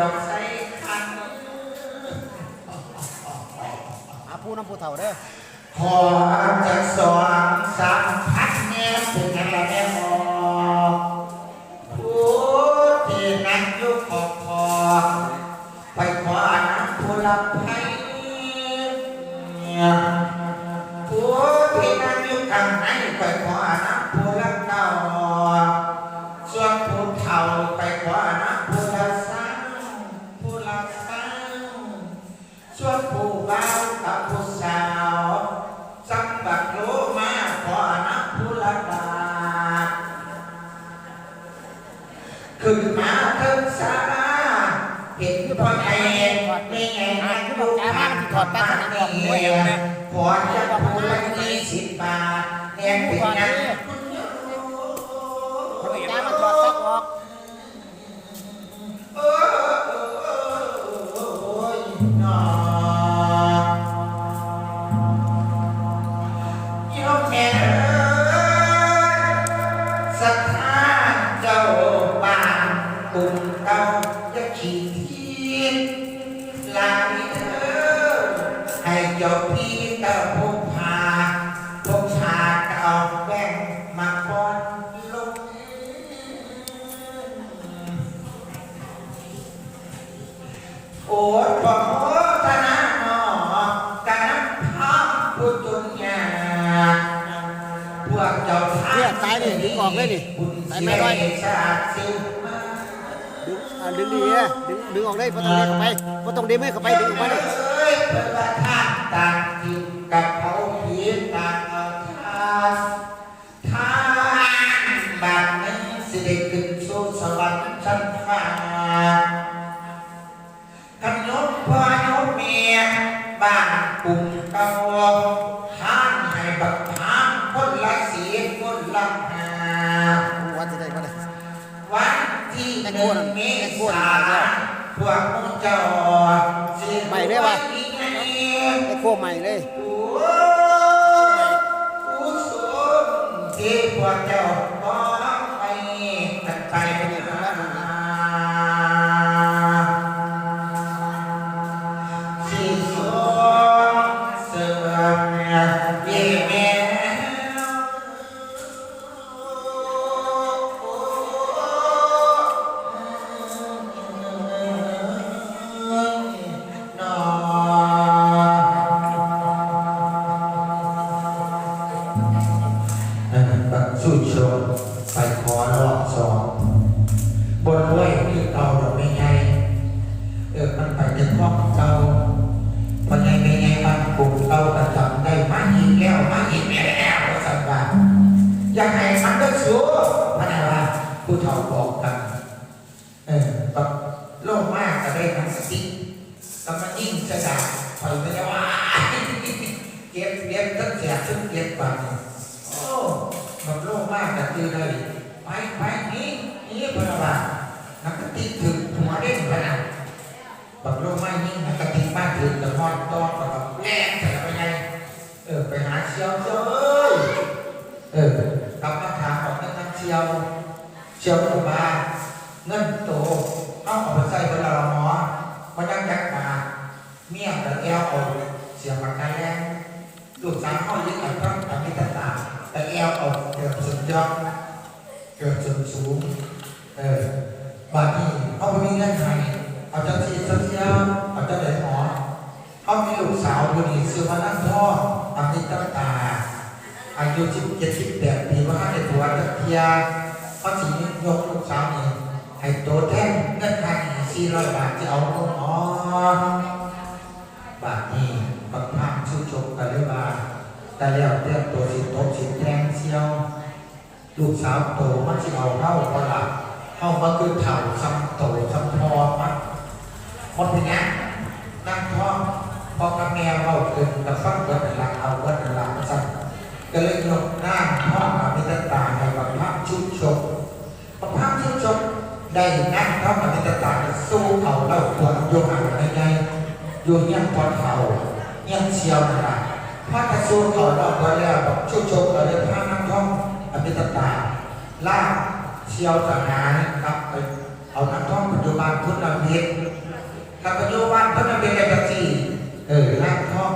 อาผู้น้ำผู้เท่าเด้อขอจักสวงสามพักแง่เป็นยังไงแม่หมอผู้ที่นั่งยู่ขอบคอไปขออาน้ำผู้รับให้ผู้ที่นั่งยุบกัางไหนไปขออาน้ำผู้รับเก่าส่วนผู้เท่าไปขออาน้ำ ขึ้นมาเทิงสาราเห็นพ่อใหญ่ไม่ไงนั่งอยู่ข้างบ้านนี่ขอจะผู้ละยี่สิบบาทแอนเป็นนั้นคุณโยจ้ามาจอดซักออกโอ้ยนอ ให้เจ้าพี่เจ้าพกพาพกชาก็เก่าแบ่งมาป้อนลงโอ้ยบอกโอ้ธนาหนอการนับภาพผู้จุนยาพวกเจ้าท่าเนี่ยสายนี่ดึงออกเลยนี่คุณสายไม่ยร้อยสาดซิดึงดึงดีดึงดึงออกเลยพอต้องเด็เข้าไปพอต้องเด็มือเข้าไปดึงออกมาเลย คนละหาวัดจะได้ก็ได้วันที่หนึ่งเมษาพวกมุเจ้าสิไม่ได้ปะที่ไหนไอ้โค้ใหม่เลยโอ้ผู้สมที่พวกเจ้า เฒ่าบอกกัน เออแบบโลกมากก็ได้ทั้งสติก็มายิ่งจะด่าคอยไม่ได้ว่าเก็บเก็บทั้งเสียทั้งเก็บไปโอ้แบบโลกมากก็คือได้ไปไปนี่นี่พนักว่านักติถึงหัวเด้งขนาดบักโลกไม่ยิ่งนะกะทิบ้านถึงตะพอนตอนกับแม่ใส่ไปไงเออไปหาเชียวเจ้ยเออ เมี่ยงแต่แก้วเอาเสียงปากกาแรงลูกสาวเขายึดกับพระอภิตตาแต่แก้วเอาเกือบสุดยอดเกือบสุดสูงเออบางทีเขาไม่มีเงินให้เอาจ้าที่เจ้าเที่ยเอาจ้าเด็กหมอเขามีลูกสาวคนนี้ชื่อว่านั่งท่ออภิตตาอายุสิบเจ็ดสิบแปดปีว่าในตัวตะเทียเขาสิยกลูกสาวนี่ให้โตแท่งเงินพันสี่ร้อยบาทจะเอาลูกหมอบาทนี้บักพามชื่อชมกันเลยว่า แต่แล้วเตรียมตัวสิโตะสิแทงเชียวลูกสาวโตมันสิเอาเข้าก็หลับเข้ามาคือเถ่าซ้ำโตซ้ำพอมันหมดไปเนี้ยนั่งท้องพอกับแมวเราเกินกับฟังเกิดหลักเอาเกิดหลักสั่งก็เลยยกน้าท้องกับมิตรตาในบังคับชุดชกบังคับชุดชกได้นั่งท้องกับมิตรตาสู้เขาเล่าควรโยงห่างในใจอยู่เงี้ยพอเท่าเงี้ยเชียวนะ พระกระทรองเขาเราตอนแรกแบบชุกชมเราเลยพระนั่งท่องป็นต่างลากเชียวสหายครับไปเอานักท่องปัจจุบันพุทธนาเวทถ้าปัจจุบันพุทธนาเวทอะไรก็สี่เออลากท่อง